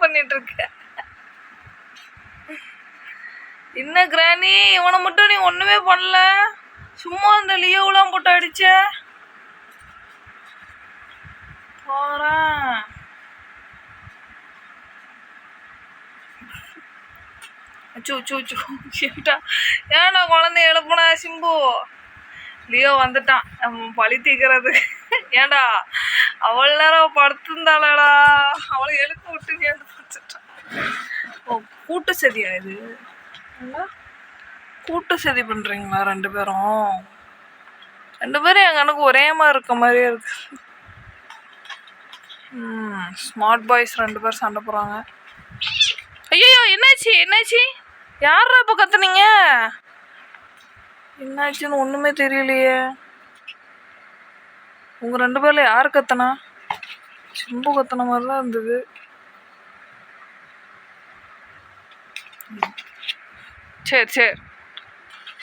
பண்ணிட்டு இருக்க என்ன கிராணி இவனை மட்டும் நீ ஒண்ணுமே பண்ணல? சும்மா இந்த லியோவெல்லாம் போட்டு அடிச்ச? போறேன் அச்சோ அச்சோ அச்சோ ஏன்டா ஏன்டா குழந்தை எழுப்புனா சிம்பு? லியோ வந்துட்டான். பழி தீக்கிறது. ஏன்டா அவள் நேரம் படுத்திருந்தாளடா. அவளை எழுப்பி விட்டு நீ படுத்துட்டான் ஓ கூட்டு சதியா இது? கூட்டு சதி பண்றீங்களா ரெண்டு பேரும்? ரெண்டு பேரும் எங்கள் எனக்கு ஒரே மாதிரி இருக்க மாதிரியே இருக்கு. ஸ்மார்ட் பாய்ஸ் ரெண்டு பேரும் சண்டை போகிறாங்க ஐயோ என்னாச்சு? என்னாச்சு? யாரா இப்போ கத்துனீங்க? என்னாச்சுன்னு ஒன்றுமே தெரியலையே. உங்கள் ரெண்டு பேரில் யார் கத்தனா? சிம்பு கத்தன மாதிரி தான் இருந்தது. சரி சரி.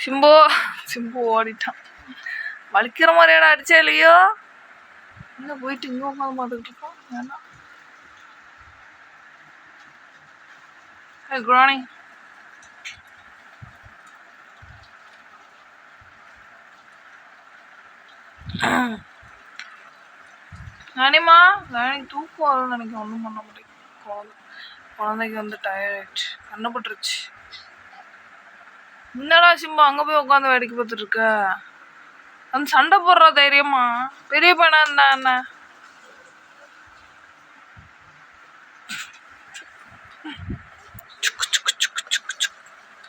சிம்பு சிம்பு ஓடிட்டான். வலிக்கிற மாதிரி இடம் அடிச்சே இல்லையோ? என்ன போயிட்டு இங்கே உட்காந்து பார்த்துக்கிட்டு இருக்கோம் வேணாம். குட் மார்னிங் ராணிமா ராணி தூக்கம் வரும்னு நினைக்கிறேன். ஒன்றும் பண்ண முடியும் குழந்தை குழந்தைக்கு வந்து டயர்ட் ஆயிடுச்சு. கண்ணப்பட்டுருச்சு. என்னடா சிம்பா அங்கே போய் உட்காந்து வேடிக்கை பார்த்துட்டு இருக்க அந்த சண்டை போடுற தைரியமா? பெரிய பையனா இருந்தா என்ன?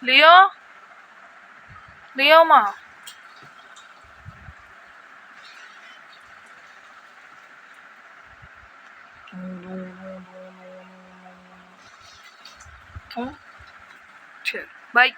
லியோ? லியோமா? Huh? Shit. Bye.